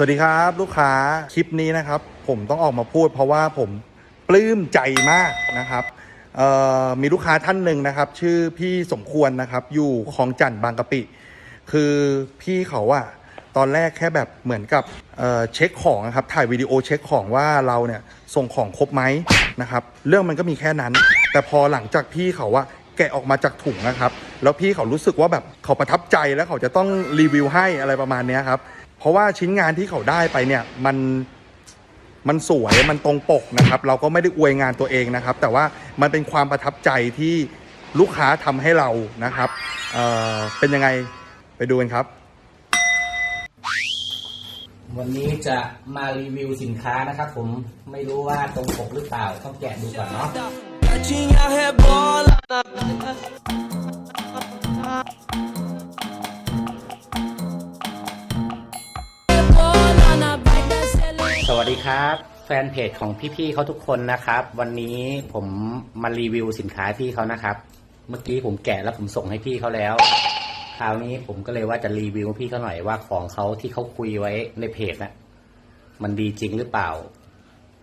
สวัสดีครับลูกค้าคลิปนี้นะครับ ผมต้องออกมาพูดเพราะว่าผมปลื้มใจมากนะครับมีลูกค้าท่านหนึ่งนะครับ ชื่อพี่สมควรนะครับ อยู่คลองจันทน์บางกะปิ คือพี่เขาอะตอนแรกแค่แบบเหมือนกับเเช็คของนะครับถ่ายวิดีโอเช็คของว่าเราเนี่ยส่งของครบไหมนะครับ เรื่องมันก็มีแค่นั้น แต่พอหลังจากพี่เขาว่าแกะออกมาจากถุงนะครับ แล้วพี่เขารู้สึกว่าแบบเขาประทับใจแล้วเขาจะต้องรีวิวให้อะไรประมาณเนี้ยครับ เพราะว่าชิ้นงานที่เขาได้ไปเนี่ยมันมันสวยมันตรงปกนะครับ เราก็ไม่ได้อวยงานตัวเองนะครับ แต่ว่ามันเป็นความประทับใจที่ลูกค้าทำให้เรานะครับเอ่อเป็นยังไงไปดูกันครับ วันนี้จะมารีวิวสินค้านะครับผมไม่รู้ว่าตรงปกหรือเปล่าต้องแกะดูก่อนเนาะ วัสดีครับ แฟนเพจของพี่ๆเขาทุกคนนะครับ วันนี้ผมมารีวิวสินค้าพี่เขานะครับ เมื่อกี้ผมแกะแล้วผมส่งให้พี่เขาแล้ว คราวนี้ผมก็เลยว่าจะรีวิวพี่เขาหน่อยว่าของเขาที่เขาคุยไว้ในเพจนะมันดีจริงหรือเปล่า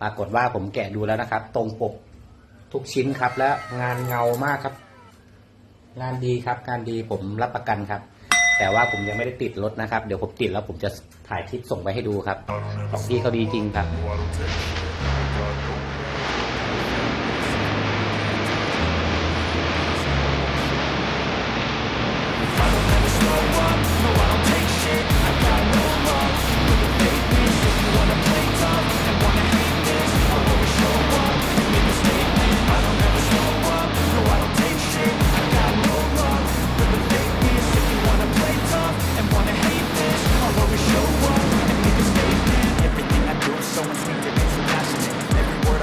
ปรากฏว่าผมแกะดูแล้วนะครับ ตรงปกทุกชิ้นครับและงานเงามากครับ งานดีครับงานดีผมรับประกันครับ แต่ว่าผมยังไม่ได้ติดรถนะครับ เดี๋ยวผมติดแล้วผมจะถ่ายคลิปส่งไปให้ดูครับ ของพี่เขาดีจริงครับ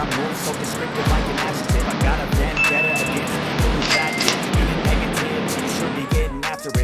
I move so descriptive like an adjective. I got a vendetta